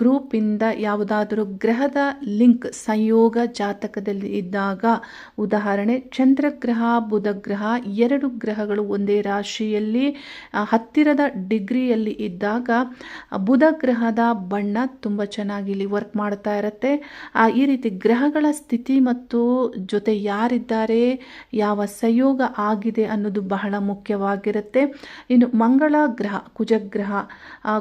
ಗ್ರೂಪಿಂದ ಯಾವುದಾದರೂ ಗ್ರಹದ ಲಿಂಕ್ ಸಂಯೋಗ ಜಾತಕದಲ್ಲಿ ಇದ್ದಾಗ, ಉದಾಹರಣೆ, ಚಂದ್ರಗ್ರಹ, ಬುಧಗ್ರಹ, ಎರಡು ಗ್ರಹಗಳು ಒಂದೇ ರಾಶಿಯಲ್ಲಿ ಹತ್ತಿರದ ಡಿಗ್ರಿಯಲ್ಲಿ ಇದ್ದಾಗ ಬುಧ ಗ್ರಹದ ಬಣ್ಣ ತುಂಬ ಚೆನ್ನಾಗಿ ಇಲ್ಲಿ ವರ್ಕ್ ಮಾಡ್ತಾ ಇರುತ್ತೆ. ಈ ರೀತಿ ಗ್ರಹಗಳ ಸ್ಥಿತಿ ಮತ್ತು ಜೊತೆ ಯಾರಿದ್ದಾರೆ, ಯಾವ ಸಂಯೋಗ ಆಗಿದೆ ಅನ್ನೋದು ಬಹಳ ಮುಖ್ಯವಾಗಿರುತ್ತೆ. ಇನ್ನು ಮಂಗಳ ಗ್ರಹ, ಕುಜಗ್ರಹ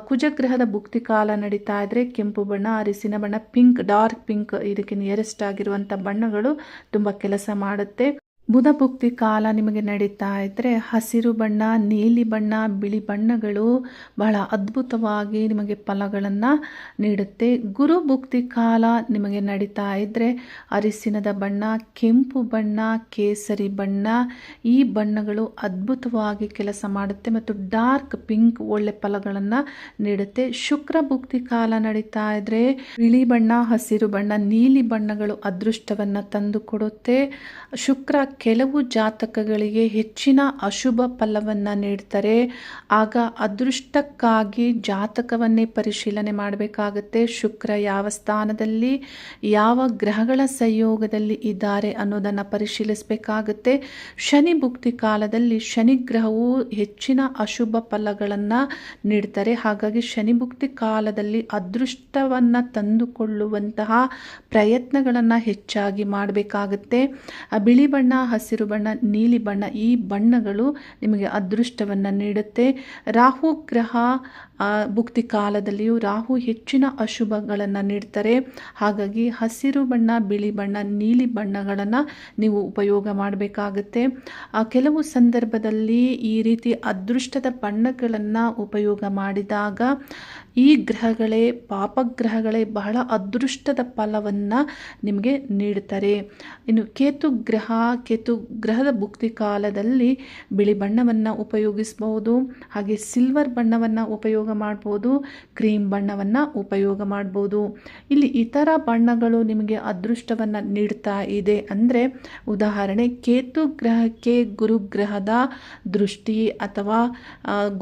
ಕುಜಗ್ರಹದ ಭುಕ್ತಿ ಕಾಲ ನಡೀತಾ ಇದ್ರೆ ಕೆಂಪು ಬಣ್ಣ, ಅರಿಸಿನ ಬಣ್ಣ, ಪಿಂಕ್, ಡಾರ್ಕ್ ಪಿಂಕ್ ಇದಕ್ಕೆ ನಿಯರೆಸ್ಟ್ ಆಗಿರುವಂಥ ಬಣ್ಣಗಳು ತುಂಬ ಕೆಲಸ ಮಾಡುತ್ತೆ. ಬುಧ ಭುಕ್ತಿ ಕಾಲ ನಿಮಗೆ ನಡೀತಾ ಇದ್ದರೆ ಹಸಿರು ಬಣ್ಣ, ನೀಲಿ ಬಣ್ಣ, ಬಿಳಿ ಬಣ್ಣಗಳು ಬಹಳ ಅದ್ಭುತವಾಗಿ ನಿಮಗೆ ಫಲಗಳನ್ನು ನೀಡುತ್ತೆ. ಗುರು ಭುಕ್ತಿ ಕಾಲ ನಿಮಗೆ ನಡೀತಾ ಇದ್ದರೆ ಅರಿಸಿನದ ಬಣ್ಣ, ಕೆಂಪು ಬಣ್ಣ, ಕೇಸರಿ ಬಣ್ಣ, ಈ ಬಣ್ಣಗಳು ಅದ್ಭುತವಾಗಿ ಕೆಲಸ ಮಾಡುತ್ತೆ ಮತ್ತು ಡಾರ್ಕ್ ಪಿಂಕ್ ಒಳ್ಳೆ ಫಲಗಳನ್ನು ನೀಡುತ್ತೆ. ಶುಕ್ರ ಭುಕ್ತಿ ಕಾಲ ನಡೀತಾ ಇದ್ದರೆ ಬಿಳಿ ಬಣ್ಣ, ಹಸಿರು ಬಣ್ಣ, ನೀಲಿ ಬಣ್ಣಗಳು ಅದೃಷ್ಟವನ್ನು ತಂದು ಕೊಡುತ್ತೆ. ಶುಕ್ರ ಕೆಲವು ಜಾತಕಗಳಿಗೆ ಹೆಚ್ಚಿನ ಅಶುಭ ಫಲವನ್ನು ನೀಡ್ತಾರೆ. ಆಗ ಅದೃಷ್ಟಕ್ಕಾಗಿ ಜಾತಕವನ್ನೇ ಪರಿಶೀಲನೆ ಮಾಡಬೇಕಾಗುತ್ತೆ. ಶುಕ್ರ ಯಾವ ಸ್ಥಾನದಲ್ಲಿ, ಯಾವ ಗ್ರಹಗಳ ಸಂಯೋಗದಲ್ಲಿ ಇದ್ದಾರೆ ಅನ್ನೋದನ್ನು ಪರಿಶೀಲಿಸಬೇಕಾಗುತ್ತೆ. ಶನಿ ಭುಕ್ತಿ ಕಾಲದಲ್ಲಿ ಶನಿ ಗ್ರಹವು ಹೆಚ್ಚಿನ ಅಶುಭ ಫಲಗಳನ್ನು ನೀಡ್ತಾರೆ. ಹಾಗಾಗಿ ಶನಿ ಭುಕ್ತಿ ಕಾಲದಲ್ಲಿ ಅದೃಷ್ಟವನ್ನು ತಂದುಕೊಳ್ಳುವಂತಹ ಪ್ರಯತ್ನಗಳನ್ನು ಹೆಚ್ಚಾಗಿ ಮಾಡಬೇಕಾಗುತ್ತೆ. ಬಿಳಿ ಬಣ್ಣ ಹಸಿರು ಬಣ್ಣ, ನೀಲಿ ಬಣ್ಣ ಈ ಬಣ್ಣಗಳು ನಿಮಗೆ ಅದೃಷ್ಟವನ್ನು ನೀಡುತ್ತೆ. ರಾಹು ಗ್ರಹ ಭುಕ್ತಿ ಕಾಲದಲ್ಲಿಯೂ ರಾಹು ಹೆಚ್ಚಿನ ಅಶುಭಗಳನ್ನು ನೀಡ್ತಾರೆ. ಹಾಗಾಗಿ ಹಸಿರು ಬಣ್ಣ, ಬಿಳಿ ಬಣ್ಣ, ನೀಲಿ ಬಣ್ಣಗಳನ್ನು ನೀವು ಉಪಯೋಗ ಮಾಡಬೇಕಾಗುತ್ತೆ. ಕೆಲವು ಸಂದರ್ಭದಲ್ಲಿ ಈ ರೀತಿ ಅದೃಷ್ಟದ ಬಣ್ಣಗಳನ್ನು ಉಪಯೋಗ ಮಾಡಿದಾಗ ಈ ಗ್ರಹಗಳೇ, ಪಾಪಗ್ರಹಗಳೇ ಬಹಳ ಅದೃಷ್ಟದ ಫಲವನ್ನು ನಿಮಗೆ ನೀಡ್ತಾರೆ. ಇನ್ನು ಕೇತು ಗ್ರಹ ಕೇತು ಗ್ರಹದ ಭುಕ್ತಿ ಕಾಲದಲ್ಲಿ ಬಿಳಿ ಬಣ್ಣವನ್ನು ಉಪಯೋಗಿಸ್ಬೋದು, ಹಾಗೆ ಸಿಲ್ವರ್ ಬಣ್ಣವನ್ನು ಉಪಯೋಗ ಮಾಡ್ಬೋದು, ಕ್ರೀಮ್ ಬಣ್ಣವನ್ನು ಉಪಯೋಗ ಮಾಡ್ಬೋದು. ಇಲ್ಲಿ ಇತರ ಬಣ್ಣಗಳು ನಿಮಗೆ ಅದೃಷ್ಟವನ್ನು ನೀಡ್ತಾ ಇದೆ. ಅಂದರೆ ಉದಾಹರಣೆ, ಕೇತು ಗ್ರಹಕ್ಕೆ ಗುರುಗ್ರಹದ ದೃಷ್ಟಿ ಅಥವಾ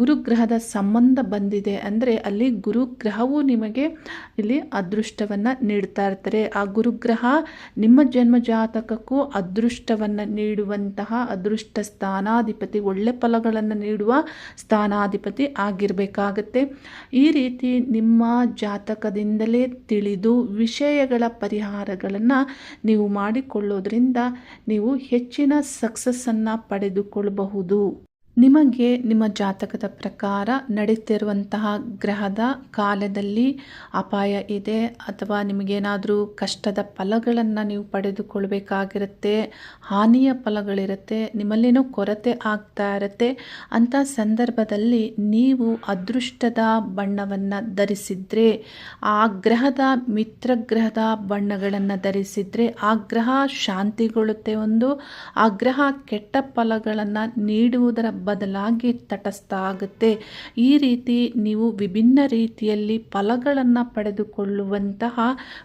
ಗುರುಗ್ರಹದ ಸಂಬಂಧ ಬಂದಿದೆ. ಅಂದರೆ ಅಲ್ಲಿ ಗುರುಗ್ರಹವು ನಿಮಗೆ ಇಲ್ಲಿ ಅದೃಷ್ಟವನ್ನು ನೀಡ್ತಾ ಇರ್ತಾರೆ. ಆ ಗುರುಗ್ರಹ ನಿಮ್ಮ ಜನ್ಮ ಜಾತಕಕ್ಕೂ ಅದೃಷ್ಟವನ್ನು ನೀಡುವಂತಹ ಅದೃಷ್ಟ ಸ್ಥಾನಾಧಿಪತಿ, ಒಳ್ಳೆ ಫಲಗಳನ್ನು ನೀಡುವ ಸ್ಥಾನಾಧಿಪತಿ ಆಗಿರಬೇಕಾಗತ್ತೆ. ಈ ರೀತಿ ನಿಮ್ಮ ಜಾತಕದಿಂದಲೇ ತಿಳಿದು ವಿಷಯಗಳ ಪರಿಹಾರಗಳನ್ನು ನೀವು ಮಾಡಿಕೊಳ್ಳೋದ್ರಿಂದ ನೀವು ಹೆಚ್ಚಿನ ಸಕ್ಸಸ್ಸನ್ನು ಪಡೆದುಕೊಳ್ಳಬಹುದು ನಿಮಗೆ ನಿಮ್ಮ ಜಾತಕದ ಪ್ರಕಾರ ನಡೀತಿರುವಂತಹ ಗ್ರಹದ ಕಾಲದಲ್ಲಿ ಅಪಾಯ ಇದೆ ಅಥವಾ ನಿಮಗೇನಾದರೂ ಕಷ್ಟದ ಫಲಗಳನ್ನು ನೀವು ಪಡೆದುಕೊಳ್ಬೇಕಾಗಿರುತ್ತೆ, ಹಾನಿಯ ಫಲಗಳಿರುತ್ತೆ, ನಿಮ್ಮಲ್ಲೇನೋ ಕೊರತೆ ಆಗ್ತಾ ಇರುತ್ತೆ ಅಂಥ ಸಂದರ್ಭದಲ್ಲಿ ನೀವು ಅದೃಷ್ಟದ ಬಣ್ಣವನ್ನು ಧರಿಸಿದರೆ, ಆ ಗ್ರಹದ ಮಿತ್ರ ಗ್ರಹದ ಬಣ್ಣಗಳನ್ನು ಧರಿಸಿದರೆ ಆ ಗ್ರಹ ಶಾಂತಿಗೊಳ್ಳುತ್ತೆ ಒಂದು, ಆ ಗ್ರಹ ಕೆಟ್ಟ ಫಲಗಳನ್ನು ನೀಡುವುದರ ಬದಲಾಗಿ ತಟಸ್ಥ ಆಗುತ್ತೆ ಈ ರೀತಿ ನೀವು ವಿಭಿನ್ನ ರೀತಿಯಲ್ಲಿ ಫಲಗಳನ್ನು ಪಡೆದುಕೊಳ್ಳುವಂತಹ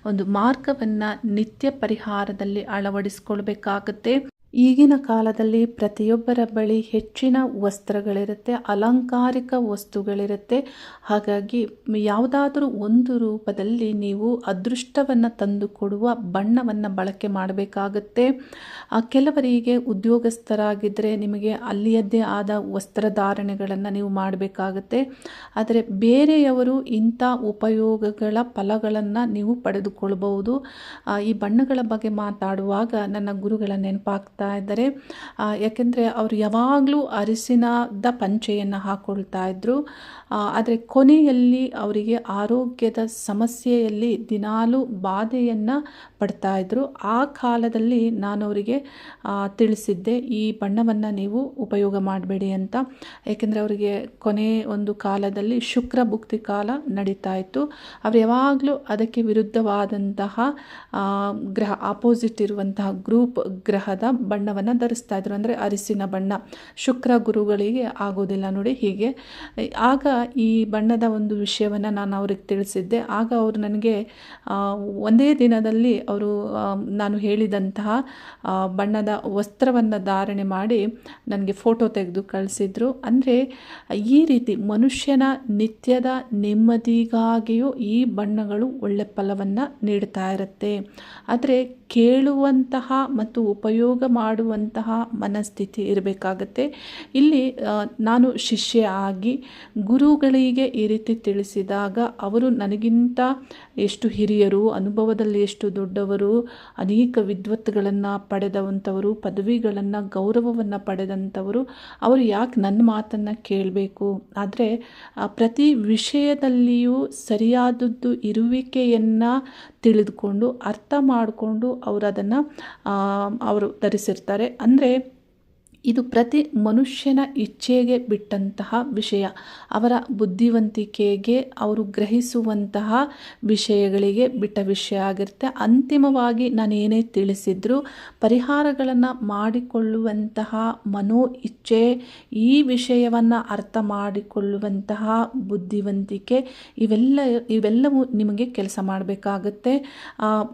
ಒಂದು ಮಾರ್ಗವನ್ನು ನಿತ್ಯ ಪರಿಹಾರದಲ್ಲಿ ಅಳವಡಿಸ್ಕೊಳ್ಬೇಕಾಗತ್ತೆ. ಈಗಿನ ಕಾಲದಲ್ಲಿ ಪ್ರತಿಯೊಬ್ಬರ ಬಳಿ ಹೆಚ್ಚಿನ ವಸ್ತ್ರಗಳಿರುತ್ತೆ, ಅಲಂಕಾರಿಕ ವಸ್ತುಗಳಿರುತ್ತೆ. ಹಾಗಾಗಿ ಯಾವುದಾದರೂ ಒಂದು ರೂಪದಲ್ಲಿ ನೀವು ಅದೃಷ್ಟವನ್ನು ತಂದುಕೊಡುವ ಬಣ್ಣವನ್ನು ಬಳಕೆ ಮಾಡಬೇಕಾಗತ್ತೆ. ಕೆಲವರಿಗೆ ಉದ್ಯೋಗಸ್ಥರಾಗಿದ್ದರೆ ನಿಮಗೆ ಅಲ್ಲಿಯದ್ದೇ ಆದ ವಸ್ತ್ರಧಾರಣೆಗಳನ್ನು ನೀವು ಮಾಡಬೇಕಾಗತ್ತೆ. ಆದರೆ ಬೇರೆಯವರು ಇಂಥ ಉಪಯೋಗಗಳ ಫಲಗಳನ್ನು ನೀವು ಪಡೆದುಕೊಳ್ಬಹುದು. ಈ ಬಣ್ಣಗಳ ಬಗ್ಗೆ ಮಾತಾಡುವಾಗ ನನ್ನ ಗುರುಗಳ ನೆನಪಾಗ್ತಾ ಇದ್ದಾರೆ. ಆ, ಯಾಕೆಂದರೆ ಅವರು ಯಾವಾಗಲೂ ಅರಿಸಿನದ ಪಂಚೆಯನ್ನು ಹಾಕ್ಕೊಳ್ತಾ ಇದ್ದರು ಆದರೆ ಕೊನೆಯಲ್ಲಿ ಅವರಿಗೆ ಆರೋಗ್ಯದ ಸಮಸ್ಯೆಯಲ್ಲಿ ದಿನಾಲೂ ಬಾಧೆಯನ್ನು ಪಡ್ತಾ ಇದ್ದರು ಆ ಕಾಲದಲ್ಲಿ ನಾನು ಅವರಿಗೆ ತಿಳಿಸಿದ್ದೆ ಈ ಬಣ್ಣವನ್ನು ನೀವು ಉಪಯೋಗ ಮಾಡಬೇಡಿ ಅಂತ. ಏಕೆಂದರೆ ಅವರಿಗೆ ಕೊನೆ ಒಂದು ಕಾಲದಲ್ಲಿ ಶುಕ್ರ ಭುಕ್ತಿ ಕಾಲ ನಡೀತಾ ಇತ್ತು. ಅವರು ಯಾವಾಗಲೂ ಅದಕ್ಕೆ ವಿರುದ್ಧವಾದಂತಹ ಗ್ರಹ ಆಪೋಸಿಟ್ ಇರುವಂತಹ ಗ್ರೂಪ್ ಗ್ರಹದ ಬಣ್ಣವನ್ನು ಧರಿಸ್ತಾ ಇದ್ರು. ಅಂದರೆ ಅರಿಸಿನ ಬಣ್ಣ. ಶುಕ್ರ ಗುರುಗಳಿಗೆ ಆಗೋದಿಲ್ಲ ನೋಡಿ ಹೀಗೆ. ಆಗ ಈ ಬಣ್ಣದ ಒಂದು ವಿಷಯವನ್ನು ನಾನು ಅವ್ರಿಗೆ ತಿಳಿಸಿದ್ದೆ. ಆಗ ಅವರು ನನಗೆ ಒಂದೇ ದಿನದಲ್ಲಿ ಅವರು ನಾನು ಹೇಳಿದಂತಹ ಬಣ್ಣದ ವಸ್ತ್ರವನ್ನು ಧಾರಣೆ ಮಾಡಿ ನನಗೆ ಫೋಟೋ ತೆಗೆದು ಕಳಿಸಿದ್ರು. ಅಂದರೆ ಈ ರೀತಿ ಮನುಷ್ಯನ ನಿತ್ಯದ ನೆಮ್ಮದಿಗಾಗಿಯೂ ಈ ಬಣ್ಣಗಳು ಒಳ್ಳೆ ಫಲವನ್ನು ನೀಡ್ತಾ ಇರುತ್ತೆ. ಆದರೆ ಕೇಳುವಂತಹ ಮತ್ತು ಉಪಯೋಗ ಮಾಡುವಂತಹ ಮನಸ್ಥಿತಿ ಇರಬೇಕಾಗತ್ತೆ. ಇಲ್ಲಿ ನಾನು ಶಿಷ್ಯ ಆಗಿ ಗುರುಗಳಿಗೆ ಈ ರೀತಿ ತಿಳಿಸಿದಾಗ ಅವರು ನನಗಿಂತ ಎಷ್ಟು ಹಿರಿಯರು, ಅನುಭವದಲ್ಲಿ ಎಷ್ಟು ದೊಡ್ಡವರು, ಅನೇಕ ವಿದ್ವತ್ಗಳನ್ನು ಪಡೆದವಂಥವರು, ಪದವಿಗಳನ್ನು, ಗೌರವವನ್ನು ಪಡೆದಂಥವರು, ಅವರು ಯಾಕೆ ನನ್ನ ಮಾತನ್ನು ಕೇಳಬೇಕು? ಆದರೆ ಪ್ರತಿ ವಿಷಯದಲ್ಲಿಯೂ ಸರಿಯಾದದ್ದು ಇರುವಿಕೆಯನ್ನು ತಿಳಿದುಕೊಂಡು ಅರ್ಥ ಮಾಡಿಕೊಂಡು ಅವರು ಅದನ್ನು ಅವರು ಧರಿಸಿರ್ತಾರೆ. ಅಂದರೆ ಇದು ಪ್ರತಿ ಮನುಷ್ಯನ ಇಚ್ಛೆಗೆ ಬಿಟ್ಟಂತಹ ವಿಷಯ. ಅವರ ಬುದ್ಧಿವಂತಿಕೆಗೆ ಅವರು ಗ್ರಹಿಸುವಂತಹ ವಿಷಯಗಳಿಗೆ ಬಿಟ್ಟ ವಿಷಯ ಆಗಿರುತ್ತೆ. ಅಂತಿಮವಾಗಿ ನಾನು ಏನೇ ತಿಳಿಸಿದ್ರು ಪರಿಹಾರಗಳನ್ನು ಮಾಡಿಕೊಳ್ಳುವಂತಹ ಮನೋ ಇಚ್ಛೆ ಈ ವಿಷಯವನ್ನು ಅರ್ಥ ಮಾಡಿಕೊಳ್ಳುವಂತಹ ಬುದ್ಧಿವಂತಿಕೆ, ಇವೆಲ್ಲ, ಇವೆಲ್ಲವೂ ನಿಮಗೆ ಕೆಲಸ ಮಾಡಬೇಕಾಗತ್ತೆ.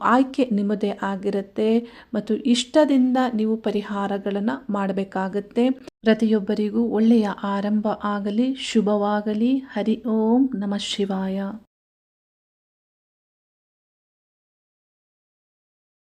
ಆಯ್ಕೆ ನಿಮ್ಮದೇ ಆಗಿರುತ್ತೆ. ಮತ್ತು ಇಷ್ಟದಿಂದ ನೀವು ಪರಿಹಾರಗಳನ್ನು ಮಾಡಬೇಕಾಗತ್ತೆ ಪ್ರತಿಯೊಬ್ಬರಿಗೂ ಒಳ್ಳೆಯ ಆರಂಭ ಆಗಲಿ ಶುಭವಾಗಲಿ. ಹರಿ ಓಂ ನಮಃ ಶಿವಾಯ.